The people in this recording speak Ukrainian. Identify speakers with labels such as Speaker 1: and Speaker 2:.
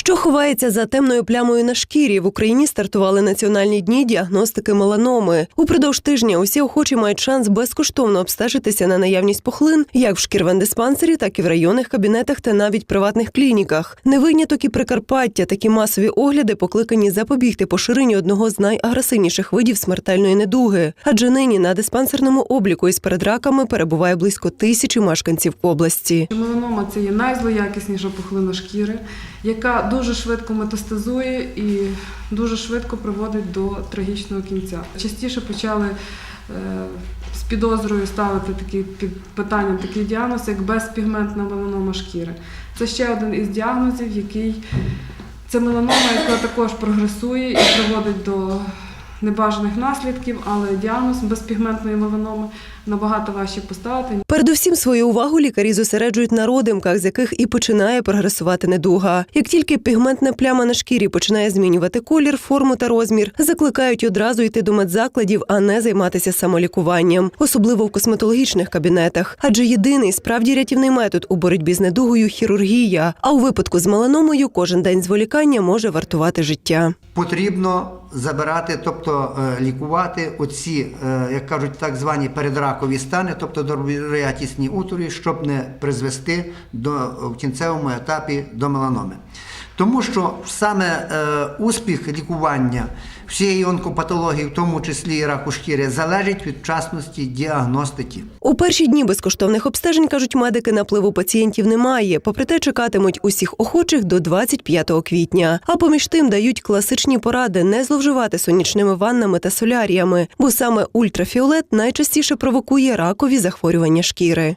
Speaker 1: Що ховається за темною плямою на шкірі? В Україні стартували національні дні діагностики меланоми. Упродовж тижня усі охочі мають шанс безкоштовно обстежитися на наявність пухлин як в шкірвендиспансері, так і в районних кабінетах та навіть приватних клініках. Не виняток і Прикарпаття. Такі масові огляди покликані запобігти поширенню одного з найагресивніших видів смертельної недуги. Адже нині на диспансерному обліку із передраками перебуває близько тисячі мешканців області.
Speaker 2: Меланома це є найзлоякісніша пухлина шкіри, яка дуже швидко метастазує і дуже швидко приводить до трагічного кінця. Частіше почали е, з підозрою ставити такі під питанням такий діагноз, як безпігментна меланома шкіри. Це ще один із діагнозів, який це меланома, яка також прогресує і приводить до небажаних наслідків, але діагноз безпігментної меланоми набагато важче поставити,
Speaker 1: Передусім свою увагу лікарі зосереджують на родимках, з яких і починає прогресувати недуга. Як тільки пігментна пляма на шкірі починає змінювати колір, форму та розмір, закликають одразу йти до медзакладів, а не займатися самолікуванням, особливо в косметологічних кабінетах. Адже єдиний справді рятівний метод у боротьбі з недугою хірургія. А у випадку з меланомою кожен день зволікання може вартувати життя.
Speaker 3: Потрібно забирати, тобто е, лікувати оці, е, як кажуть, так звані передракові стани, тобто дробіреатісні утворі, щоб не призвести до в кінцевому етапі до меланоми. Тому що саме е, успіх лікування всієї онкопатології, в тому числі і раку шкіри, залежить від вчасності діагностики.
Speaker 1: У перші дні безкоштовних обстежень, кажуть медики, напливу пацієнтів немає. Попри те, чекатимуть усіх охочих до 25 квітня. А поміж тим дають класичні поради не зловживати сонячними ваннами та соляріями, бо саме ультрафіолет найчастіше провокує ракові захворювання шкіри.